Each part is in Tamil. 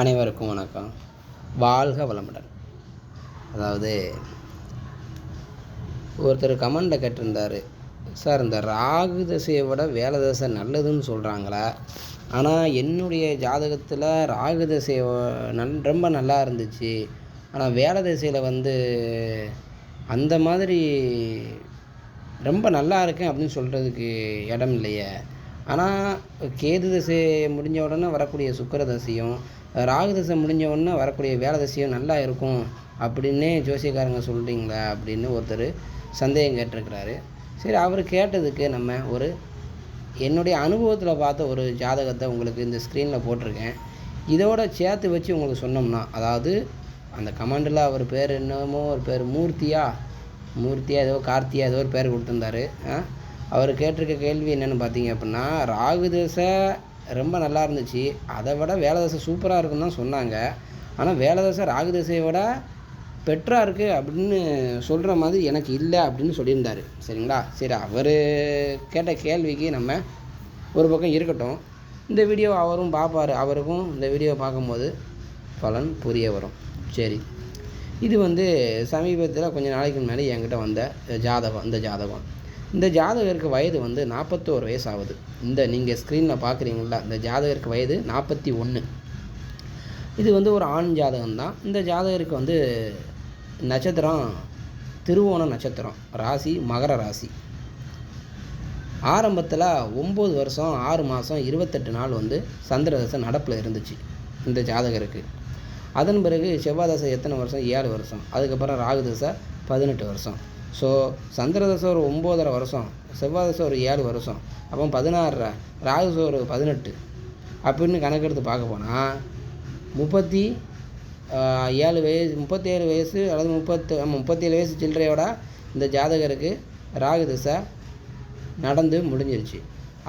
அனைவருக்கும் வணக்கம். வாழ்க வளமுடன். அதாவது ஒருத்தர் கமெண்டை கேட்டிருந்தார். சார் இந்த ராகு தசையை விட வேலை தசை நல்லதுன்னு சொல்கிறாங்களா ஆனால் என்னுடைய ஜாதகத்தில் ராகு தசை நல் ரொம்ப நல்லா இருந்துச்சு. ஆனால் வேலை தசையில் வந்து அந்த மாதிரி ரொம்ப நல்லா இருக்கேன் அப்படின்னு சொல்கிறதுக்கு இடம் இல்லையே. ஆனால் கேது தசை முடிஞ்ச உடனே வரக்கூடிய சுக்கர தசையும் ராகு தசை முடிஞ்ச உடனே வரக்கூடிய வேலை தசையும் நல்லா இருக்கும் அப்படின்னே ஜோசியக்காரங்க சொல்கிறீங்களா அப்படின்னு ஒருத்தர் சந்தேகம் கேட்டிருக்கிறாரு. சரி அவர் கேட்டதுக்கு நம்ம ஒரு என்னுடைய அனுபவத்தில் பார்த்த ஒரு ஜாதகத்தை உங்களுக்கு இந்த ஸ்க்ரீனில் போட்டிருக்கேன். இதோட சேர்த்து வச்சு உங்களுக்கு சொன்னோம்னா அதாவது அந்த கமாண்டில் அவர் பேர் என்னமோ ஒரு பேர் மூர்த்தியா மூர்த்தியா ஏதோ கார்த்தியா ஏதோ ஒரு பேர் கொடுத்துருந்தாரு. ஆ? அவர் கேட்டிருக்க கேள்வி என்னென்னு பார்த்தீங்க அப்படின்னா ராகு தசை ரொம்ப நல்லா இருந்துச்சு. அதை விட வேலை தசை சூப்பராக இருக்குன்னு தான் சொன்னாங்க. ஆனால் வேலை தசை ராகு தசையை விட பெட்டராக இருக்குது அப்படின்னு சொல்கிற மாதிரி எனக்கு இல்லை அப்படின்னு சொல்லியிருந்தார். சரிங்களா? சரி அவர் கேட்ட கேள்விக்கு நம்ம ஒரு பக்கம் இருக்கட்டும். இந்த வீடியோ அவரும் பார்ப்பார். அவருக்கும் இந்த வீடியோ பார்க்கும்போது பலன் புரிய வரும். சரி. இது வந்து சமீபத்தில் கொஞ்சம் நாளைக்கு முன்னாடி என்கிட்ட வந்த ஜாதகம் இந்த ஜாதகம். இந்த ஜாதகருக்கு வயது வந்து நாற்பத்தோரு வயசு ஆகுது இந்த நீங்கள் ஸ்க்ரீனில் பார்க்குறீங்களா இந்த ஜாதகருக்கு வயது நாற்பத்தி ஒன்று இது வந்து ஒரு ஆண் ஜாதகம் தான் இந்த ஜாதகருக்கு வந்து நட்சத்திரம் திருவோண நட்சத்திரம் ராசி மகர ராசி. ஆரம்பத்தில் ஒம்பது வருஷம் ஆறு மாதம் இருபத்தெட்டு நாள் வந்து சந்திரதசை நடப்பில் இருந்துச்சு இந்த ஜாதகருக்கு. அதன் பிறகு செவ்வாய் தசை எத்தனை வருஷம்? ஏழு வருஷம். அதுக்கப்புறம் ராகு தசை பதினெட்டு வருஷம். ஸோ சந்திரதசை ஒரு ஒம்போதரை வருஷம் செவ்வாய் தசை ஒரு ஏழு வருஷம் அப்போ பதினாறு ராகு ஒரு பதினெட்டு அப்படின்னு கணக்கெடுத்து பார்க்க போனால் முப்பத்தி ஏழு வயசு முப்பத்தேழு வயசு அல்லது முப்பத்து முப்பத்தேழு வயசு சில்லறையோட இந்த ஜாதகருக்கு ராகு தசை நடந்து முடிஞ்சிருச்சு.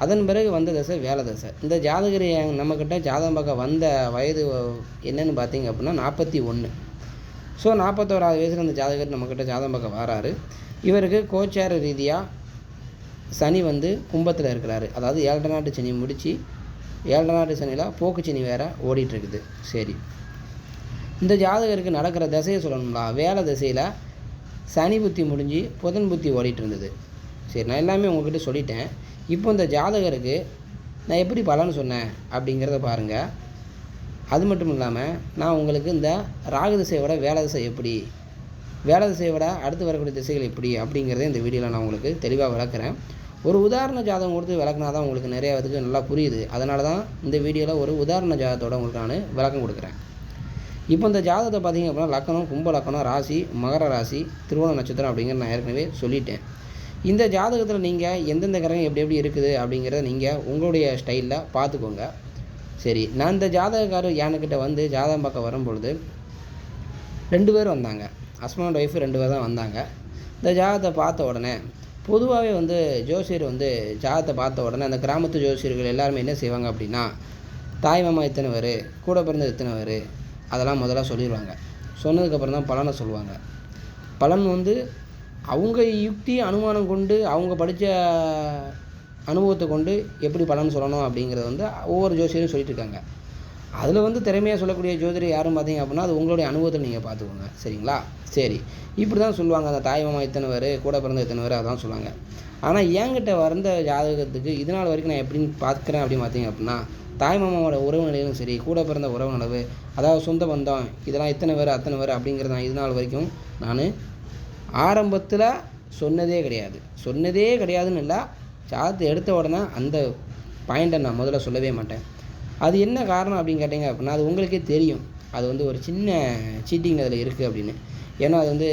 அதன் பிறகு வந்த தசை வேலை தசை. இந்த ஜாதகர் நம்மக்கிட்ட ஜாதகம் பார்க்க வந்த வயது என்னென்னு பார்த்தீங்க அப்படின்னா நாற்பத்தி ஒன்று. ஸோ நாற்பத்தோராது வயசில் இந்த ஜாதகர் நம்மக்கிட்ட ஜாதகம் பக்கம் வராரு. இவருக்கு கோச்சார ரீதியாக சனி வந்து கும்பத்தில் இருக்கிறாரு. அதாவது ஏழரை நாட்டு சனி முடித்து ஏழரை நாட்டு சனியில் போக்கு சனி வேறு ஓடிட்டுருக்குது. சரி. இந்த ஜாதகருக்கு நடக்கிற திசையை சொல்லணும்னா வேலை திசையில் சனி புத்தி முடிஞ்சு புதன் புத்தி ஓடிட்டு இருந்தது சரி நான் எல்லாமே உங்ககிட்ட சொல்லிட்டேன். இப்போ இந்த ஜாதகருக்கு நான் எப்படி பலன் சொன்னேன் அப்படிங்கிறத பாருங்கள் அது மட்டும் இல்லாமல் நான் உங்களுக்கு இந்த ராகு திசையோட வேலை திசை எப்படி? வேலை திசையை விட அடுத்து வரக்கூடிய திசைகள் எப்படி? அப்படிங்கிறத இந்த வீடியோவில் நான் உங்களுக்கு தெளிவாக விளக்குறேன். ஒரு உதாரண ஜாதகம் கொடுத்து விளக்குனா தான் உங்களுக்கு நிறைய இதுக்கு நல்லா புரியுது. அதனால தான் இந்த வீடியோவில் ஒரு உதாரண ஜாதகத்தோட உங்களுக்கு நான் விளக்கம் கொடுக்குறேன். இப்போ இந்த ஜாதகத்தை பார்த்தீங்க அப்படின்னா லக்கணம் கும்ப லக்கணம் ராசி மகர ராசி திருவோண நட்சத்திரம் அப்படிங்கிற நான் ஏற்கனவே சொல்லிட்டேன். இந்த ஜாதகத்தில் நீங்கள் எந்தெந்த கிரகம் எப்படி எப்படி இருக்குது அப்படிங்கிறத நீங்கள் உங்களுடைய ஸ்டைலில் பார்த்துக்கோங்க சரி நான் இந்த ஜாதகக்காரர் யானைக்கிட்ட வந்து ஜாதகம் பார்க்க வரும்பொழுது ரெண்டு பேர் வந்தாங்க. ஹஸ்பண்ட் ஒய்ஃபு ரெண்டு பேர் தான் வந்தாங்க. இந்த ஜாதகத்தை பார்த்த உடனே பொதுவாகவே வந்து ஜோசியர் வந்து ஜாதகத்தை பார்த்த உடனே அந்த கிராமத்து ஜோசியர்கள் எல்லாருமே என்ன செய்வாங்க அப்படின்னா தாய் மாமா எத்தனை பேர் கூட பிறந்த எத்தனை பேர் அதெல்லாம் முதல்ல சொல்லிடுவாங்க சொன்னதுக்கப்புறம் தான் பலனை சொல்லுவாங்க. பலன் வந்து அவங்க யுக்தி அனுமானம் கொண்டு அவங்க படித்த அனுபவத்தை கொண்டு எப்படி பலன் சொல்லணும் அப்படிங்கிறத வந்து ஒவ்வொரு ஜோசியரும் சொல்லிட்டு இருக்காங்க அதில் வந்து திறமையாக சொல்லக்கூடிய ஜோதிடர் யாரும் பார்த்தீங்க அப்படின்னா அது உங்களுடைய அனுபவத்தை நீங்கள் பார்த்துக்கோங்க. சரிங்களா? சரி. இப்படி தான் சொல்லுவாங்க. அந்த தாய் மாமா இத்தனை பேர் கூட பிறந்த இத்தனை பேர் அதான் சொல்லுவாங்க. ஆனால் என்கிட்ட வந்த ஜாதகத்துக்கு இதனால் வரைக்கும் நான் எப்படின்னு பார்க்குறேன் அப்படின்னு பார்த்தீங்க அப்படின்னா தாய் மாமாவோட உறவு நிலையிலும் சரி கூட பிறந்த உறவு நிலவு அதாவது சொந்த பந்தம் இதெல்லாம் இத்தனை பேர் அத்தனை பேர் அப்படிங்கிறது நான் இது நாள் வரைக்கும் நான் ஆரம்பத்தில் சொன்னதே கிடையாது. சொன்னதே கிடையாதுன்னு இல்லை சார்ஜ் எடுத்த உடனே அந்த பாயிண்ட்டை நான் முதல்ல சொல்லவே மாட்டேன். அது என்ன காரணம் அப்படின்னு கேட்டிங்க அப்படின்னா அது உங்களுக்கே தெரியும். அது வந்து ஒரு சின்ன சீட்டிங் அதில் இருக்குது அப்படின்னு. ஏன்னா அது வந்து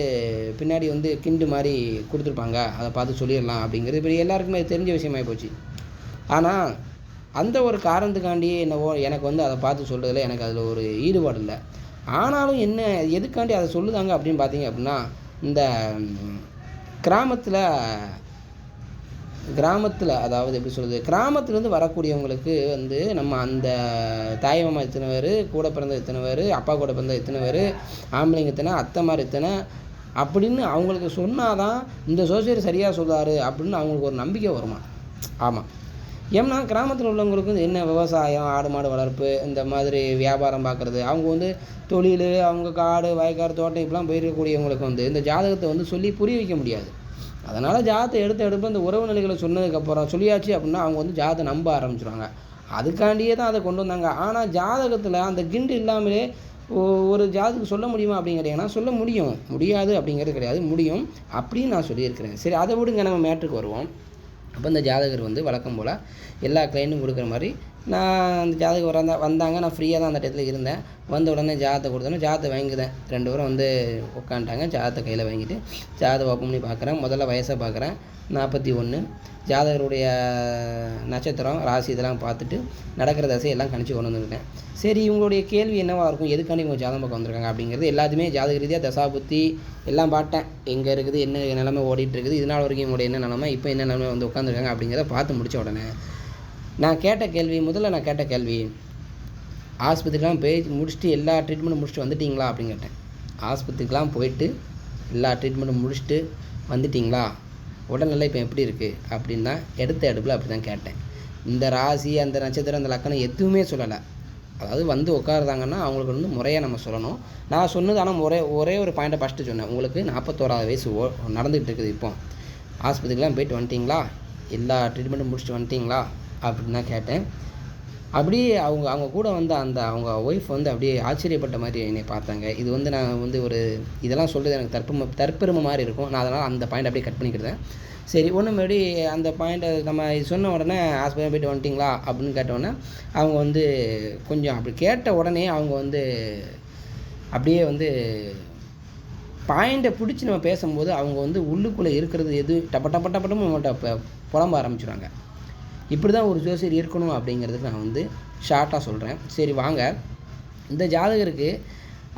பின்னாடி வந்து கிண்டு மாதிரி கொடுத்துருப்பாங்க. அதை பார்த்து சொல்லிடலாம் அப்படிங்கிறது. இப்போ எல்லாருக்குமே அது தெரிஞ்ச விஷயமாகி போச்சு. ஆனால் அந்த ஒரு காரணத்துக்காண்டி என்னவோ எனக்கு வந்து அதை பார்த்து சொல்கிறதுல எனக்கு அதில் ஒரு ஈடுபாடு இல்லை. ஆனாலும் என்ன எதுக்காண்டி அதை சொல்லுதாங்க அப்படின்னு பார்த்தீங்க அப்படின்னா இந்த கிராமத்தில் கிராமத்தில் அதாவது எப்படி சொல்கிறது கிராமத்துலேருந்து வரக்கூடியவங்களுக்கு வந்து நம்ம அந்த தாய் மாமா பேர் கூட பிறந்த இத்தனை பேர் அப்பா கூட பிறந்த இத்தனை பேர் ஆம்பளைங்க இத்தனை அத்தை மாதிரி இத்தனை அப்படின்னு அவங்களுக்கு சொன்னால் தான் இந்த சோசியர் சரியாக சொல்றாரு அப்படின்னு அவங்களுக்கு ஒரு நம்பிக்கை வருமா? ஆமாம் ஏன்னா கிராமத்தில் உள்ளவங்களுக்கு வந்து என்ன விவசாயம் ஆடு மாடு வளர்ப்பு இந்த மாதிரி வியாபாரம் பார்க்குறது அவங்க வந்து தொழில் அவங்க காடு வயக்காடு தோட்டம் இப்படிலாம் போயிருக்கக்கூடியவங்களுக்கு வந்து இந்த ஜாதகத்தை வந்து சொல்லி புரிய வைக்க முடியாது. அதனால் ஜாதத்தை எடுத்து எடுப்பு இந்த உறவு நிலைகளை சொன்னதுக்கப்புறம் சொல்லியாச்சு அப்படின்னா அவங்க வந்து ஜாதத்தை நம்ப ஆரம்பிச்சிடுவாங்க அதுக்காண்டியே தான் அதை கொண்டு வந்தாங்க. ஆனால் ஜாதகத்தில் அந்த கிண்டு இல்லாமலே ஒ- ஒரு ஜாதகம் சொல்ல முடியுமா அப்படிங்கிறீங்கன்னா சொல்ல முடியும். முடியாது அப்படிங்கிறது கிடையாது. முடியும் அப்படின்னு நான் சொல்லியிருக்கிறேன். சரி அதை விடுங்க. நம்ம மேட்ருக்கு வருவோம். அப்போ இந்த ஜாதகர் வந்து வழக்கம் போல் எல்லா கிளைண்ட்டும் கொடுக்குற மாதிரி நான் அந்த ஜாதகம் வராங்க வந்தாங்க. நான் ஃப்ரீயாக தான் அந்த இடத்துல இருந்தேன். வந்த உடனே ஜாதகத்தை கொடுத்தோன்னே ஜாதகத்தை வாங்கிக்கிறேன் ரெண்டு பேரும் வந்து உட்காந்துட்டாங்க. ஜாதகத்தை கையில் வாங்கிட்டு ஜாதகம் ஓப்பன் பண்ணி பார்க்குறேன். முதல்ல வயசை பார்க்குறேன். நாற்பத்தி ஒன்று ஜாதகருடைய நட்சத்திரம் ராசி இதெல்லாம் பார்த்துட்டு நடக்கிற தசை எல்லாம் கணிச்சு கொண்டு வந்துருக்கேன். சரி இவங்களுடைய கேள்வி என்னவா இருக்கும்? எதுக்காண்டி இவங்க ஜாதகம் பார்க்க வந்திருக்காங்க அப்படிங்கிறது எல்லாத்தையுமே ஜாதக ரீதியாக தசாபுத்தி எல்லாம் பார்த்தேன். எங்கே இருக்குது என்ன நிலமை ஓடிட்டு இருக்குது வரைக்கும் இவங்களுடைய என்ன நிலமை இப்போ என்ன நிலமை வந்து உட்காந்துருக்காங்க அப்படிங்கிறத பார்த்து முடித்த உடனே நான் கேட்ட கேள்வி முதல்ல நான் கேட்ட கேள்வி ஆஸ்பத்திரிக்கெலாம் போய் முடிச்சுட்டு எல்லா ட்ரீட்மெண்ட்டும் முடிச்சுட்டு வந்துட்டிங்களா அப்படின்னு கேட்டேன். ஆஸ்பத்திரிக்கெலாம் போயிட்டு எல்லா ட்ரீட்மெண்ட்டும் முடிச்சுட்டு வந்துட்டிங்களா? உடல்நிலை இப்போ எப்படி இருக்குது அப்படின்னா எடுத்த எடுப்பில் அப்படி தான் கேட்டேன். இந்த ராசி அந்த நட்சத்திரம் அந்த லக்கணம் எதுவுமே சொல்லலை. அதாவது வந்து உட்காருதாங்கன்னா அவங்களுக்கு வந்து முறையாக நம்ம சொல்லணும். நான் சொன்னது ஆனால் ஒரே ஒரே ஒரு பாயிண்ட்டை ஃபஸ்ட்டு சொன்னேன். உங்களுக்கு நாற்பத்தோராது வயசு ஓ நடந்துகிட்டு இருக்குது இப்போ. ஆஸ்பத்திரிக்கெலாம் போயிட்டு வந்துட்டிங்களா? எல்லா ட்ரீட்மெண்ட்டும் முடிச்சுட்டு வந்துட்டிங்களா? அப்படின்னு தான் கேட்டேன். அப்படியே அவங்க அவங்க கூட வந்து அந்த அவங்க ஒய்ஃப் வந்து அப்படியே ஆச்சரியப்பட்ட மாதிரி என்னை பார்த்தாங்க. இது வந்து நான் வந்து ஒரு இதெல்லாம் சொல்கிறது எனக்கு தற்பெருமை தற்பெருமை மாதிரி இருக்கும். நான் அதனால் அந்த பாயிண்ட் அப்படியே கட் பண்ணிக்கிட்டேன். சரி ஒன்று மறுபடி அந்த பாயிண்ட்டை நம்ம இது சொன்ன உடனே ஆஸ்பத்திரி போயிட்டு வந்துட்டிங்களா? அப்படின்னு கேட்டோடனே அவங்க வந்து கொஞ்சம் அப்படி கேட்ட உடனே அவங்க வந்து அப்படியே வந்து பாயிண்ட்டை பிடிச்சி நம்ம பேசும்போது அவங்க வந்து உள்ளுக்குள்ளே இருக்கிறது எது டப்ப டப்ப டப்பட்டமும் நம்மகிட்ட புலம்ப ஆரம்பிச்சிடுவாங்க இப்படி தான் ஒரு ஜோசியர் இருக்கணும் அப்படிங்கிறதுக்கு நான் வந்து ஷார்ட்டாக சொல்கிறேன் சரி வாங்க. இந்த ஜாதகருக்கு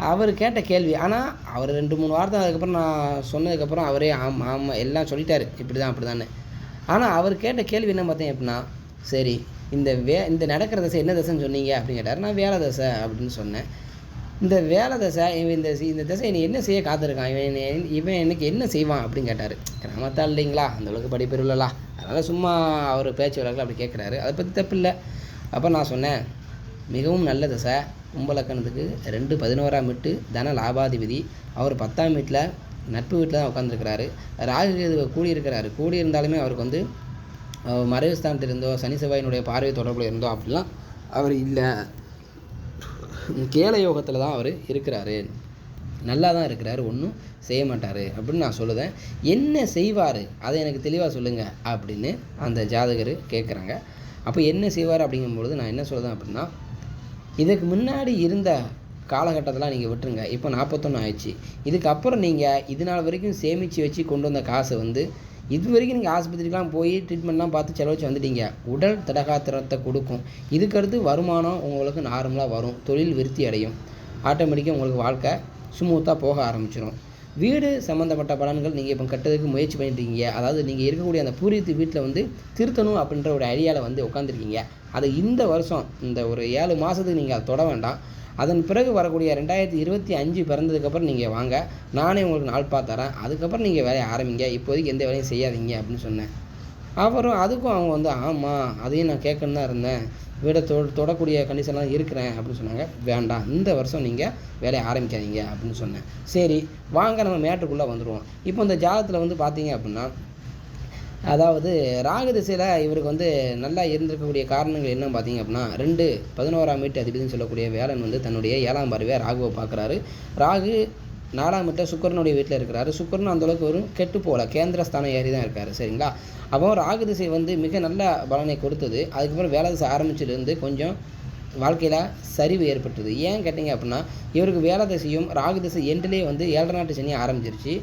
அவர் கேட்ட கேள்வி ஆனால் அவர் ரெண்டு மூணு வார்த்தை அதுக்கப்புறம் நான் சொன்னதுக்கப்புறம் அவரே ஆமாம் ஆமாம் எல்லாம் சொல்லிட்டாரு. இப்படி தான் அப்படி தான் ஆனால் அவர் கேட்ட கேள்வி என்ன பார்த்தேன் அப்படின்னா சரி இந்த வே இந்த நடக்கிற தசை என்ன தசைன்னு சொன்னீங்க அப்படின்னு கேட்டார். நான் வேலை தசை அப்படின்னு சொன்னேன். இந்த வேலை தசை இவன் இந்த இந்த தசை என்னை என்ன செய்ய காத்திருக்கான்? இவன் என்னை இவன் எனக்கு என்ன செய்வான் அப்படின்னு கேட்டார். கிராமத்தால் இல்லைங்களா? அந்த அளவுக்கு படிப்பு இல்லைலா. அதனால் சும்மா அவர் பேச்சு வழக்கில் அப்படி கேட்குறாரு அதை பற்றி தப்பு இல்லை. அப்போ நான் சொன்னேன் மிகவும் நல்ல தசை. கும்பலக்கணத்துக்கு ரெண்டு பதினோராம் வீட்டு தன லாபாதிபதி. அவர் பத்தாம் வீட்டில் நட்பு வீட்டில் தான் உட்காந்துருக்கிறாரு ராகு கேது கூடியிருக்கிறாரு. கூடியிருந்தாலுமே அவருக்கு வந்து மறைவு ஸ்தானத்தில் இருந்தோ சனி செவ்வாயினுடைய பார்வை தொடர்பில் இருந்தோ அப்படிலாம் அவர் இல்லை. கேள யோகத்தில் தான் அவர் இருக்கிறாரு. நல்லா தான் இருக்கிறாரு ஒன்றும் செய்ய மாட்டார் அப்படின்னு நான் சொல்லுதேன். என்ன செய்வார்? அதை எனக்கு தெளிவாக சொல்லுங்கள் அப்படின்னு அந்த ஜாதகர் கேட்குறாங்க அப்போ என்ன செய்வார் அப்படிங்கும்பொழுது நான் என்ன சொல்லுதேன் அப்படின்னா இதுக்கு முன்னாடி இருந்த காலகட்டத்தெலாம் நீங்கள் விட்டுருங்க. இப்போ நாற்பத்தொன்று ஆயிடுச்சு. இதுக்கப்புறம் நீங்கள் இது நாள் வரைக்கும் சேமித்து வச்சு கொண்டு வந்த காசை வந்து இது வரைக்கும் நீங்கள் ஆஸ்பத்திரிக்கெலாம் போய் ட்ரீட்மெண்ட்லாம் பார்த்து செலவழிச்சு வந்துட்டீங்க. உடல் தடகாத்திரத்தை கொடுக்கும். இதுக்கடுத்து வருமானம் உங்களுக்கு நார்மலாக வரும். தொழில் விருத்தி அடையும். ஆட்டோமேட்டிக்காக உங்களுக்கு வாழ்க்கை சுமூத்தாக போக ஆரம்பிச்சிடும் வீடு சம்மந்தப்பட்ட பலன்கள் நீங்கள் இப்போ கட்டுறதுக்கு முயற்சி பண்ணிட்டு இருக்கீங்க அதாவது நீங்கள் இருக்கக்கூடிய அந்த பூர்வீகத்து வீட்டில் வந்து திருத்தணும் அப்படின்ற ஒரு ஐடியாவில் வந்து உட்காந்துருக்கீங்க அதை இந்த வருஷம் இந்த ஒரு ஏழு மாதத்துக்கு நீங்கள் அதை தொட வேண்டாம். அதன் பிறகு வரக்கூடிய ரெண்டாயிரத்தி இருபத்தி அஞ்சு பிறந்ததுக்கப்புறம் நீங்கள் வாங்க. நானே உங்களுக்கு நாள் பார்த்து தரேன். அதுக்கப்புறம் நீங்கள் வேலையை ஆரம்பிங்க. இப்போதைக்கு எந்த வேலையும் செய்யாதீங்க அப்படின்னு சொன்னேன். அப்புறம் அதுக்கும் அவங்க வந்து ஆமாம் அதையும் நான் கேட்கணுன்னு தான் இருந்தேன். வீடை தொ தொடக்கூடிய கண்டிஷன்லாம் இருக்கிறேன். அப்படின்னு சொன்னாங்க. வேண்டாம். இந்த வருஷம் நீங்கள் வேலையை ஆரம்பிக்காதீங்க. அப்படின்னு சொன்னேன். சரி வாங்க நம்ம மேட்டுக்குள்ளே வந்துடுவோம். இப்போ இந்த ஜாதகத்தில் வந்து பார்த்தீங்க அப்படின்னா அதாவது ராகு திசையில் இவருக்கு வந்து நல்லா இருந்திருக்கக்கூடிய காரணங்கள் என்ன பார்த்தீங்க அப்படின்னா ரெண்டு பதினோராம் வீட்டு அதிபதினு சொல்லக்கூடிய வேலன் வந்து தன்னுடைய ஏழாம் பார்வையாக ராகுவை பார்க்குறாரு. ராகு நாலாம் வீட்டில் சுக்கரனுடைய வீட்டில் இருக்கிறாரு. சுக்கரன் அந்தளவுக்கு வரும் ஒரு கெட்டு போகல. கேந்திரஸ்தானம் ஏறி தான் இருக்காரு. சரிங்களா? அப்போ ராகு திசை வந்து மிக நல்ல பலனை கொடுத்தது. அதுக்கப்புறம் வேலை திசை ஆரம்பிச்சிலிருந்து கொஞ்சம் வாழ்க்கையில் சரிவு ஏற்பட்டது. ஏன் கேட்டிங்க அப்படின்னா இவருக்கு வேலை திசையும் ராகு திசை எண்டிலே வந்து ஏழரை நாட்டு சனி ஆரம்பிச்சிருச்சு.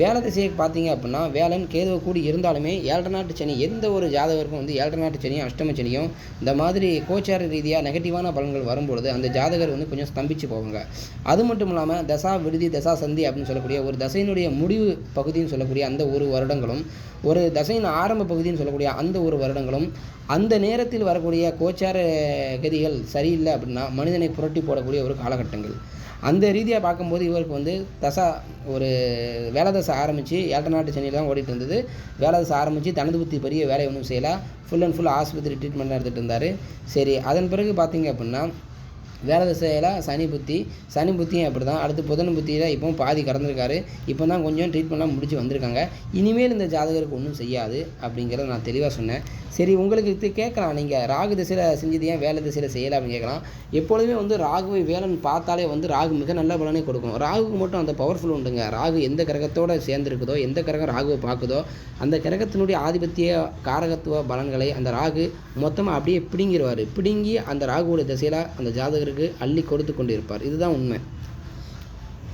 வேலை திசையை பார்த்தீங்க அப்படின்னா வேலன் கேதுவை கூடி இருந்தாலுமே ஏழரை நாட்டு சனி எந்த ஒரு ஜாதகருக்கும் வந்து ஏழரை நாட்டு சனியும் அஷ்டம சனியும் இந்த மாதிரி கோச்சார ரீதியாக நெகட்டிவான பலன்கள் வரும்பொழுது அந்த ஜாதகர் வந்து கொஞ்சம் ஸ்தம்பிச்சு போவாங்க. அது மட்டும் இல்லாமல் தசா விடுதி தசா சந்தி அப்படின்னு சொல்லக்கூடிய ஒரு தசையினுடைய முடிவு பகுதின்னு சொல்லக்கூடிய அந்த ஒரு வருடங்களும் ஒரு தசையின் ஆரம்ப பகுதின்னு சொல்லக்கூடிய அந்த ஒரு வருடங்களும் அந்த நேரத்தில் வரக்கூடிய கோச்சார கதிகள் சரியில்லை அப்படின்னா மனிதனை புரட்டி போடக்கூடிய ஒரு காலகட்டங்கள். அந்த ரீதியாக பார்க்கும்போது இவருக்கு வந்து தசா ஒரு வேலை தசை ஆரம்பித்து ஏழரை நாட்டு சென்னையில் தான் ஓடிட்டு இருந்தது. வேலை தசை ஆரம்பித்து தனது புத்தி பெரிய வேலை ஒன்றும் செய்யலை. ஃபுல் அண்ட் ஃபுல் ஆஸ்பத்திரி ட்ரீட்மெண்ட் எடுத்துகிட்டு இருந்தார். சரி அதன் பிறகு பார்த்திங்க அப்படின்னா வேலை திசையில் சனி புத்தி சனி புத்தியும் அப்படி தான் அடுத்து புதன் புத்தியில் இப்போவும் பாதி கடந்திருக்காரு. இப்போ தான் கொஞ்சம் ட்ரீட்மெண்ட்லாம் முடிச்சு வந்திருக்காங்க. இனிமேல் இந்த ஜாதகருக்கு ஒன்றும் செய்யாது அப்படிங்கிறத நான் தெளிவாக சொன்னேன். சரி உங்களுக்கு இது கேட்கலாம். நீங்கள் ராகு திசையில் செஞ்சது ஏன் வேலை திசையில் செய்யலை அப்படின்னு கேட்கலாம். எப்பொழுதுமே வந்து ராகுவை வேலைன்னு பார்த்தாலே வந்து ராகு மிக நல்ல பலனே கொடுக்கும். ராகுக்கு மட்டும் அந்த பவர்ஃபுல் உண்டுங்க. ராகு எந்த கிரகத்தோடு சேர்ந்துருக்குதோ எந்த கிரகம் ராகுவை பார்க்குதோ அந்த கிரகத்தினுடைய ஆதிபத்திய காரகத்துவ பலன்களை அந்த ராகு மொத்தமாக அப்படியே பிடுங்கிடுவார் பிடுங்கி அந்த ராகுவோட திசையில் அந்த ஜாதகர் ஜாதகருக்கு அள்ளி கொடுத்து கொண்டு இருப்பார் இதுதான் உண்மை.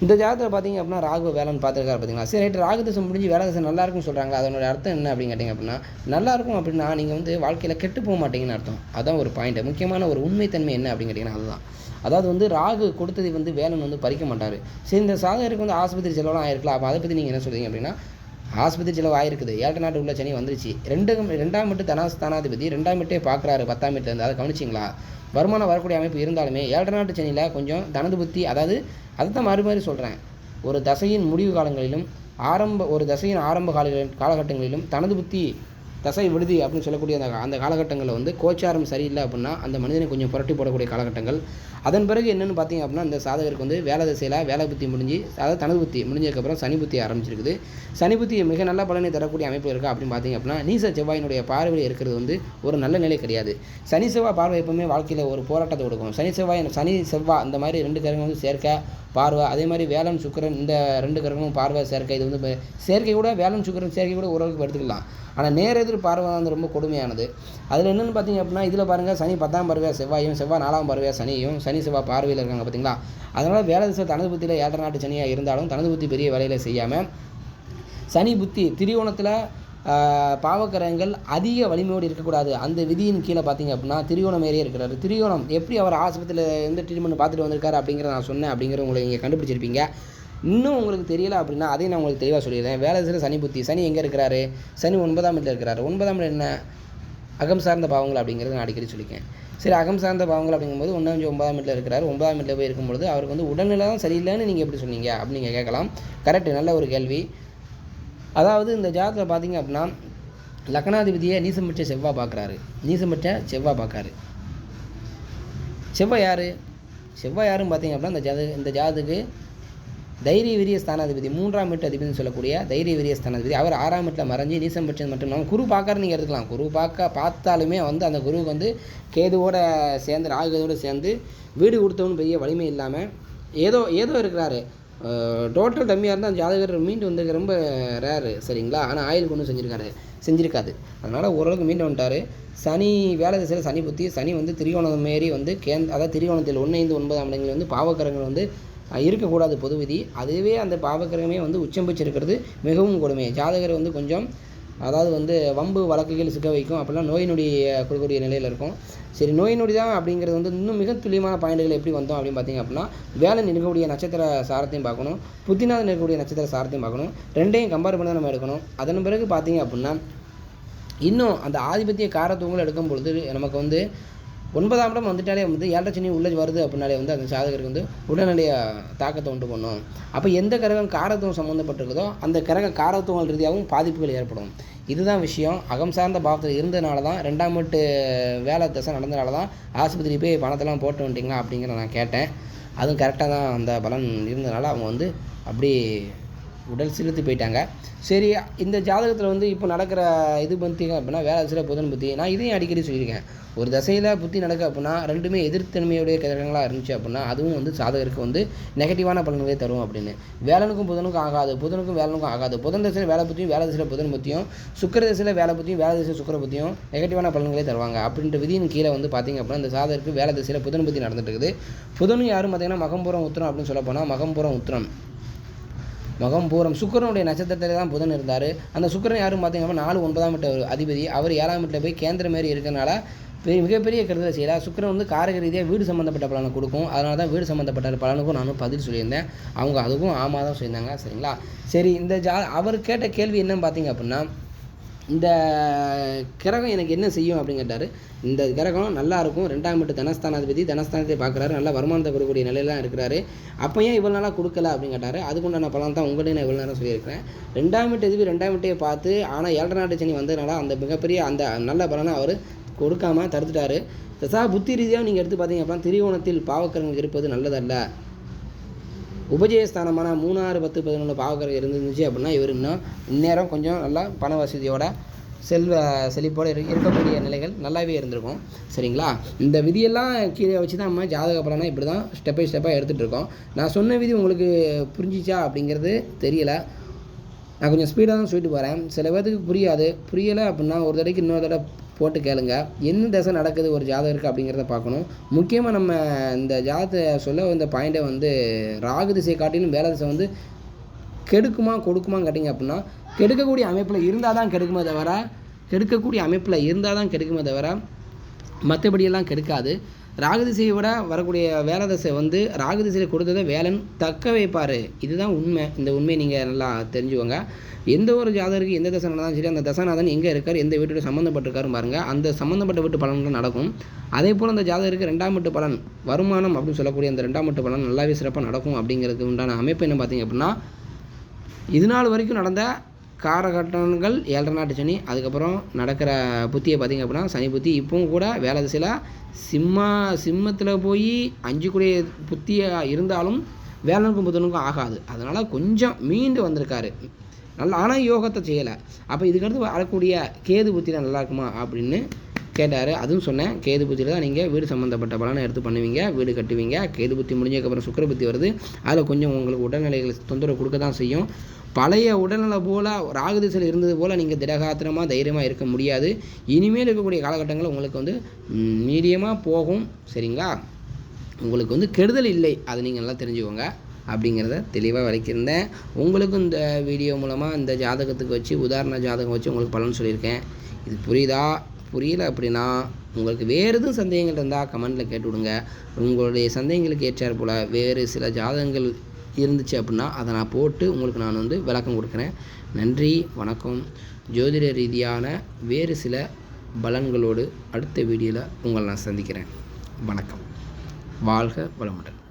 இந்த ஜாதகத்தில் பார்த்தீங்க அப்படின்னா ராகு வேலைன்னு பார்த்துருக்காரு பார்த்தீங்களா சரி ரைட்டு ராகு தசை முடிஞ்சு வேலை தசை நல்லா இருக்கும்னு சொல்கிறாங்க அதனோட அர்த்தம் என்ன அப்படின்னு கேட்டிங்க அப்படின்னா நல்லா இருக்கும் அப்படின்னா நீங்கள் வந்து வாழ்க்கையில் கெட்டு போக மாட்டீங்கன்னு அர்த்தம். அதான் ஒரு பாயிண்ட் முக்கியமான ஒரு உண்மைத்தன்மை என்ன அப்படின்னு கேட்டிங்கன்னா அதுதான். அதாவது வந்து ராகு கொடுத்ததை வந்து வேலன் வந்து பறிக்க மாட்டார். சரி இந்த சாதகருக்கு வந்து ஆஸ்பத்திரி செலவெலாம் ஆயிருக்கலாம். அப்போ அதை பற்றி நீங்கள் என்ன சொல்றீங்க அப்படின்னா ஆஸ்பத்திரி செலவு ஆயிருக்குது. ஏழை நாட்டு உள்ள சனி வந்துருச்சு. ரெண்டு ரெண்டாம் மட்டும் தனா ஸ்தானாதிபதி ரெண்டாம் மட்டும் பார்க்குறாரு. பத்தாம் மீட்டர் அதை கவனிச்சிங்களா? வருமானம் வரக்கூடிய அமைப்பு இருந்தாலுமே ஏழரை நாட்டு சனியில் கொஞ்சம் தனது புத்தி அதாவது அதை தான் மாறி மாறி சொல்கிறேன் ஒரு தசையின் முடிவு காலங்களிலும் ஆரம்ப ஒரு தசையின் ஆரம்ப கால காலகட்டங்களிலும் தனது புத்தி தசை விடுதி அப்படின்னு சொல்லக்கூடிய அந்த அந்த காலகட்டங்களில் வந்து கோச்சாரம் சரியில்லை அப்படின்னா அந்த மனிதனை கொஞ்சம் புரட்டி போடக்கூடிய காலகட்டங்கள். அதன் பிறகு என்னென்னு பார்த்தீங்க அப்படின்னா இந்த சாதகருக்கு வந்து வேலை திசையில் வேலை புத்தி முடிஞ்சு அதாவது தனது புத்தி முடிஞ்சதுக்கப்புறம் சனி புத்தி ஆரம்பிச்சிருக்குது. சனி புத்தி மிக நல்ல பலனை தரக்கூடிய அமைப்பு இருக்கா அப்படின்னு பார்த்தீங்க அப்படின்னா நீச செவ்வாயினுடைய பார்வையில் இருக்கிறது வந்து ஒரு நல்ல நிலை கிடையாது. சனி செவ்வாய் பார்வை எப்பவுமே வாழ்க்கையில் ஒரு போராட்டத்தை கொடுக்கும். சனி செவ்வாய் சனி செவ்வாய் அந்த மாதிரி ரெண்டு கிரகம் வந்து சேர்க்க பார்வை அதே மாதிரி வேலன் சுக்கிரன் இந்த ரெண்டு கிரகமும் பார்வை சேர்க்கை இது வந்து செயற்கை சேர்க்கை கூட வேலன் சுக்கிரன் சேர்க்கை கூட ஓரளவுக்கு எடுத்துக்கலாம். ஆனால் நேர் எதிர் பார்வை வந்து ரொம்ப கொடுமையானது. அதில் என்னென்னு பார்த்தீங்க அப்படின்னா இதில் பாருங்கள் சனி பத்தாம் பருவையாக செவ்வாயும் செவ்வாய் நாலாம் பருவையாக சனியும் சனி செவ்வாய் பார்வையில் இருக்காங்க பார்த்தீங்களா அதனால் வேலை திசை தனது புத்தியில் ஏழரை நாட்டு சனியாக இருந்தாலும் தனது புத்தி பெரிய வேலையில் செய்யாமல் சனி புத்தி திரிகோணத்தில் பாவக்கரங்கள் அதிக வலிமையோடு இருக்கக்கூடாது. அந்த விதியின் கீழே பார்த்தீங்க அப்படின்னா திரியோணம் ஏறியே இருக்கிறாரு. திரியோணம் எப்படி அவர் ஆஸ்பத்திரியில் எந்த ட்ரீட்மெண்ட் பார்த்துட்டு வந்திருக்காரு அப்படிங்கிற நான் சொன்னேன் அப்படிங்கிற உங்களை இங்கே கண்டுபிடிச்சிருப்பீங்க. இன்னும் உங்களுக்கு தெரியல அப்படின்னா அதையும் நான் உங்களுக்கு தெளிவாக சொல்லிடுறேன். வேலை செய்கிற சனி புத்தி சனி எங்கே இருக்கிறாரு? சனி ஒன்பதாம் இடத்துல இருக்கிறாரு. ஒன்பதாம் இடம் என்ன? அகம் சார்ந்த பாவங்கள் அப்படிங்கிறத நான் அடிக்கடி சொல்லிக்கேன் சரி அகம் சார்ந்த பாவங்கள் அப்படிங்கும்போது ஒன்றாம் ஒன்பதாம் மீட்டில் இருக்கிறார். ஒன்பதாம் இடத்துல போய் இருக்கும்பொழுது அவருக்கு வந்து உடல்நிலை தான் சரியில்லைன்னு நீங்கள் எப்படி சொன்னீங்க அப்படின்னு நீங்கள் கேட்கலாம். கரெக்ட் நல்ல ஒரு கேள்வி. அதாவது இந்த ஜாதகத்தில் பார்த்தீங்க அப்படின்னா லக்னாதிபதியை நீசம் செவ்வாய் பார்க்குறாரு. நீசம்பற்ற செவ்வாய் பார்க்காரு செவ்வாய் யார்? செவ்வாய் யாருன்னு பார்த்தீங்க அப்படின்னா இந்த ஜாத இந்த ஜாதத்துக்கு தைரிய வீரிய ஸ்தானாதிபதி மூன்றாம் வீட்டு அதிபதினு சொல்லக்கூடிய தைரிய வீரிய ஸ்தானாதிபதி அவர் ஆறாம் வீட்டில் மறைஞ்சு நீசம் பட்சம் மட்டும் இல்லாமல் குரு பார்க்கறது நீங்கள் எடுத்துக்கலாம். குரு பார்க்க பார்த்தாலுமே வந்து அந்த குருவுக்கு வந்து கேதுவோட சேர்ந்து ராகுதோடு சேர்ந்து வீடு கொடுத்தவனு பெரிய வலிமை இல்லாமல் ஏதோ ஏதோ இருக்கிறாரு. டோட்டல் கம்மியாக இருந்தால் ஜாதகர் மீண்டு வந்திருக்க ரொம்ப ரேரு சரிங்களா? ஆனால் ஆயில் கொண்டு செஞ்சுருக்காரு. செஞ்சுருக்காது. அதனால் ஓரளவுக்கு மீண்டு வந்துட்டார். சனி வேலை திசையில் சனி புத்தி சனி வந்து திரிகோணம் மாரி வந்து கேந்த் அதாவது திரிகோணத்தில் ஒன்று ஐந்து ஒன்பதாம் இடங்களில் வந்து பாவக்கரங்கள் வந்து இருக்கக்கூடாது பொது விதி அதுவே அந்த பாவக்கிரகமே வந்து உச்சம் இருக்கிறது மிகவும் கொடுமை ஜாதகர் வந்து கொஞ்சம் அதாவது வந்து வம்பு வழக்குகள் சிக்க வைக்கும். அப்படிலாம் நோய் நொடி கொடுக்கக்கூடிய நிலையில் இருக்கும். சரி நோய் நொடி தான் அப்படிங்கிறது வந்து இன்னும் மிக துல்லியமான பாயிண்ட்கள் எப்படி வந்தோம் அப்படின்னு பார்த்தீங்க அப்படின்னா வேலை நிற்கக்கூடிய நட்சத்திர சாரத்தையும் பார்க்கணும். புத்திநாதன் இருக்கக்கூடிய நட்சத்திர சாரத்தையும் பார்க்கணும். ரெண்டையும் கம்பேர் பண்ணி தான் நம்ம எடுக்கணும். அதன் பிறகு பார்த்தீங்க அப்படின்னா இன்னும் அந்த ஆதிபத்திய காரத்துவங்கள் எடுக்கும் பொழுது நமக்கு வந்து ஒன்பதாம் இடம் வந்துட்டாலே வந்து ஏழரை சனி உள்ளே வருது அப்படின்னாலே வந்து அந்த சாதகருக்கு வந்து உடனடியாக தாக்கத்தை உண்டு பண்ணும். அப்போ எந்த கிரகம் காரத்துவம் சம்மந்தப்பட்டிருக்குதோ அந்த கிரக காரத்துவங்கள் ரீதியாகவும் பாதிப்புகள் ஏற்படும். இதுதான் விஷயம். அகம் சார்ந்த பாவத்தில் இருந்ததுனால தான் ரெண்டாம் வீட்டு வேலை தசை நடந்தனால தான் ஆஸ்பத்திரி போய் பணத்தெல்லாம் போட்டு வந்துட்டீங்களா அப்படிங்கிற நான் கேட்டேன். அதுவும் கரெக்டாக தான் அந்த பலன் இருந்ததுனால அவங்க வந்து அப்படி உடல் சிலுத்து போயிட்டாங்க. சரி இந்த ஜாதகத்தில் வந்து இப்போ நடக்கிற இது பார்த்தீங்க அப்படின்னா வேலை சில புதன் புத்தி. நான் இதையும் அடிக்கடி சொல்லியிருக்கேன். ஒரு தசையில் புத்தி நடக்க அப்படின்னா ரெண்டுமே எதிர்த்தன்மையுடைய கிரகங்களாக இருந்துச்சு அப்படின்னா அதுவும் வந்து சாதகருக்கு வந்து நெகட்டிவான பலன்களே தரும் அப்படின்னு. வேலனுக்கும் புதனுக்கும் ஆகாது புதனுக்கும் வேலனுக்கும் ஆகாது. புதன் தசையில் வேலை புத்தியும் வேலை தசையில் புதன் புத்தியும் சுக்கர தசையில் வேலை புத்தியும் வேலை தசையில் சுக்கர புத்தியும் நெகட்டிவான பலன்களே தருவாங்க. அப்படின்ற விதியின் கீழே வந்து பார்த்திங்க அப்படின்னா இந்த சாதகருக்கு வேலை திசையில் புதன் புத்தி நடந்துட்டு இருக்குது. புதனும் யாரும் பார்த்தீங்கன்னா மகம்புறம் உத்திரம் அப்படின்னு சொல்ல போனால் மகம்புறம் உத்திரம். மகம் பூரம். சுக்கிரனுடைய நட்சத்திரத்தில் தான் புதன் இருந்தார். அந்த சுக்கரன் யாரும் பார்த்தீங்கன்னா நாலு ஒன்பதாம் வீட்டு அதிபதி. அவர் ஏழாம் வீட்டில் போய் கேந்திர மாரி இருக்கிறனால பெரிய மிகப்பெரிய கருதலை செய்யலாம் சுக்கிரன் வந்து காரக ரீதியாக வீடு சம்மந்தப்பட்ட பலனை கொடுக்கும். அதனால தான் வீடு சம்மந்தப்பட்ட பலனுக்கும் நானும் பதில் சொல்லியிருந்தேன். அவங்க அதுக்கும் ஆமாம் தான் சொல்லியிருந்தாங்க. சரிங்களா? சரி இந்த ஜா அவர் கேட்ட கேள்வி என்னன்னு பார்த்தீங்க அப்படின்னா இந்த கிரகம் எனக்கு என்ன செய்யும் அப்படின்னு கேட்டார். இந்த கிரகம் நல்லா இருக்கும். ரெண்டாம் வீட்டு தனஸ்தானாதிபதி தனஸ்தானத்தை பார்க்குறாரு. நல்ல வருமானத்தை கொடுக்கக்கூடிய நிலையெல்லாம் இருக்கிறாரு. அப்போ ஏன் இவ்வளோ நாளாக கொடுக்கல அப்படின்னு கேட்டார். அதுக்குண்டான பலன் தான் உங்கள்கிட்ட நான் இவ்வளோ நேரம் சொல்லியிருக்கிறேன். ரெண்டாம் வீட்டு எதுவும் ரெண்டாம் வீட்டையை பார்த்து ஆனால் ஏழரை நாட்டு சனி வந்ததுனால அந்த மிகப்பெரிய அந்த நல்ல பலனை அவர் கொடுக்காம தடுத்துட்டாரு. தசா புத்தி ரீதியாக நீங்கள் எடுத்து பார்த்தீங்க அப்படின்னா திரிகோணத்தில் பாவக்கரங்கள் இருப்பது நல்லதல்ல. உபஜயஸ்தானமான மூணாறு பத்து பதினொன்று பாவக்கரை இருந்துச்சு அப்படின்னா இவர் இன்னும் இந்நேரம் கொஞ்சம் நல்லா பண வசதியோட செல்வ செழிப்போடு இரு இருக்கக்கூடிய நிலைகள் நல்லாவே இருந்திருக்கும். சரிங்களா? இந்த விதியெல்லாம் கீழே வச்சு தான் நம்ம ஜாதக பலனை இப்படி தான் ஸ்டெப் பை ஸ்டெப்பாக எடுத்துகிட்டு இருக்கோம். நான் சொன்ன விதி உங்களுக்கு புரிஞ்சிச்சா அப்படிங்கிறது தெரியல. நான் கொஞ்சம் ஸ்பீடாக தான் சொல்லிட்டு போகிறேன் சில பேர்த்துக்கு புரியாது. புரியலை அப்படின்னா ஒரு தடவைக்கு இன்னொரு தடவை போட்டு கேளுங்க. என்ன தசை நடக்குது ஒரு ஜாதகருக்கு அப்படிங்கிறத பார்க்கணும். முக்கியமாக நம்ம இந்த ஜாதகத்தை சொல்ல இந்த பாயிண்ட்டை வந்து ராகு திசையை காட்டிலும் வேலை திசை வந்து கெடுக்குமா கொடுக்குமான்னு கேட்டிங்க அப்படின்னா கெடுக்கக்கூடிய அமைப்பில் இருந்தால் தான் கெடுக்குமே தவிர கெடுக்கக்கூடிய அமைப்பில் இருந்தால் தான் கெடுக்குமே தவிர மற்றபடியெல்லாம் கெடுக்காது. ராகுதிசையை விட வரக்கூடிய வேலை தசை வந்து ராகுதிசையில் கொடுத்ததை வேலன் தக்க வைப்பார். இதுதான் உண்மை. இந்த உண்மையை நீங்கள் நல்லா தெரிஞ்சுக்கோங்க. எந்த ஒரு ஜாதகருக்கு எந்த தசை நடந்தாலும் சரி அந்த தசாநாதன் எங்கே இருக்கார் எந்த வீட்டோட சம்மந்தப்பட்டிருக்காருன்னு பாருங்கள் அந்த சம்மந்தப்பட்ட வீட்டு பலன்கள் நடக்கும். அதே போல் அந்த ஜாதகருக்கு ரெண்டாம் வீட்டு பலன் வருமானம் அப்படின்னு சொல்லக்கூடிய அந்த ரெண்டாம் வீட்டு பலன் நல்லாவே சிறப்பாக நடக்கும் அப்படிங்கிறதுக்கு உண்டான அமைப்பு என்ன பார்த்தீங்க அப்படின்னா இது நாள் வரைக்கும் நடந்த காரகட்டங்கள் ஏழரை நாட்டு சனி அதுக்கப்புறம் நடக்கிற புத்தியை பார்த்திங்க அப்படின்னா சனி புத்தி. இப்போவும் கூட வேலை திசையில் சிம்மா சிம்மத்தில் போய் அஞ்சு கூடிய புத்தியாக இருந்தாலும் வேலனுக்கும் புத்தனுக்கும் ஆகாது. அதனால் கொஞ்சம் மீண்டு வந்திருக்காரு. நல்லா ஆனால் யோகத்தை செய்யலை. அப்போ இதுக்கடுத்து வரக்கூடிய கேது புத்தியில் நல்லா இருக்குமா அப்படின்னு கேட்டார். அதுவும் சொன்னேன். கேது புத்தியில் தான் நீங்கள் வீடு சம்மந்தப்பட்ட பலனை எடுத்து பண்ணுவீங்க. வீடு கட்டுவீங்க. கேது புத்தி முடிஞ்சதுக்கப்புறம் சுக்கர புத்தி வருது. அதில் கொஞ்சம் உங்களுக்கு உடல்நிலைகள் தொந்தரவு கொடுக்க தான் செய்யும். பழைய உடல்நல போல் ராகு திசையில் இருந்தது போல் நீங்கள் திடகாத்திரமாக தைரியமாக இருக்க முடியாது. இனிமேல் இருக்கக்கூடிய காலகட்டங்கள் உங்களுக்கு வந்து மீடியமாக போகும். சரிங்களா? உங்களுக்கு வந்து கெடுதல் இல்லை. அதை நீங்கள் நல்லா தெரிஞ்சுக்கோங்க. அப்படிங்கிறத தெளிவாக விளக்கியிருந்தேன். உங்களுக்கும் இந்த வீடியோ மூலமாக இந்த ஜாதகத்துக்கு வச்சு உதாரண ஜாதகம் வச்சு உங்களுக்கு பலன் சொல்லியிருக்கேன். இது புரியுதா? புரியல அப்படின்னா உங்களுக்கு வேறு எதுவும் சந்தேகங்கள் இருந்தால் கமெண்ட்டில் கேட்டு விடுங்க உங்களுடைய சந்தேகங்களுக்கு ஏற்றார் போல் வேறு சில ஜாதகங்கள் இருந்துச்சு அப்படின்னா அதை நான் போட்டு உங்களுக்கு நான் வந்து விளக்கம் கொடுக்குறேன். நன்றி வணக்கம். ஜோதிட ரீதியான வேறு சில பலன்களோடு அடுத்த வீடியோவில் உங்களை நான் சந்திக்கிறேன். வணக்கம். வாழ்க வளமுடன்.